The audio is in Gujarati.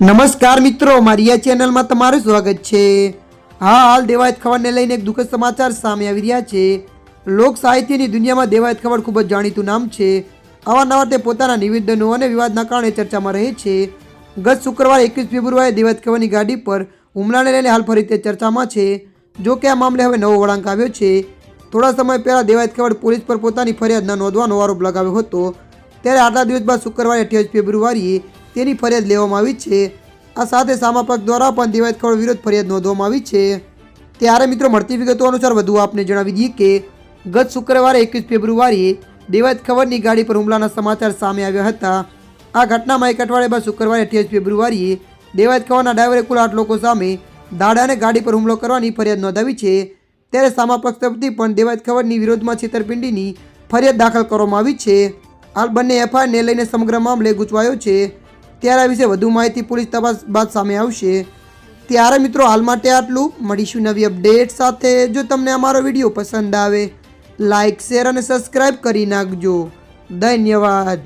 નમસ્કાર મિત્રો મારી આ ચેનલમાં તમારું સ્વાગત છે. હા, હાલ દેવાયત ખબરને લઈને એક દુઃખદ સમાચાર સામે આવી રહ્યા છે. લોક સાહિત્યની દુનિયામાં દેવાયત ખબર ખૂબ જ જાણીતું નામ છે. અવારનવાર તે પોતાના નિવેદનો અને વિવાદના કારણે ચર્ચામાં રહે છે. ગત શુક્રવારે એકવીસ ફેબ્રુઆરીએ દેવાયત ખબરની ગાડી પર હુમલાને લઈને હાલ ફરી તે ચર્ચામાં છે. જો કે આ મામલે હવે નવો વળાંક આવ્યો છે. થોડા સમય પહેલાં દેવાયત ખબર પોલીસ પર પોતાની ફરિયાદ ન નોંધવાનો આરોપ લગાવ્યો હતો. ત્યારે આટલા દિવસ બાદ શુક્રવારે અઠ્યાવીસ ફેબ્રુઆરીએ તેની ફરિયાદ લેવામાં આવી છે. આ સાથે સામાપક દ્વારા પણ દેવાયત ખબર વિરોધ ફરિયાદ નોંધવામાં આવી છે. ત્યારે મિત્રો, મળતી વિગતો અનુસાર વધુ આપને જણાવી દઈએ કે, ગત શુક્રવારે એકવીસ ફેબ્રુઆરીએ દેવાયત ખબરની ગાડી પર હુમલાના સમાચાર સામે આવ્યા હતા. આ ઘટનામાં એક અઠવાડિયા બાદ શુક્રવારે અઠ્યાવીસ ફેબ્રુઆરીએ દેવાયત ખબરના ડ્રાઈવરે કુલ આઠ લોકો સામે દાડાને ગાડી પર હુમલો કરવાની ફરિયાદ નોંધાવી છે. ત્યારે સામાપક તરફથી પણ દેવાયત ખબરની વિરોધમાં છેતરપિંડીની ફરિયાદ દાખલ કરવામાં આવી છે. હાલ બંને એફઆઈઆરને લઈને સમગ્ર મામલે ગૂંચવાયો છે. ત્યારે આ વિશે વધુ માહિતી પોલીસ તપાસ બાદ સામે આવશે. ત્યારે મિત્રો હાલ માટે આટલું. મળીશું નવી અપડેટ સાથે. જો તમને અમારો વીડિયો પસંદ આવે લાઇક શેર અને સબસ્ક્રાઈબ કરી નાખજો. ધન્યવાદ.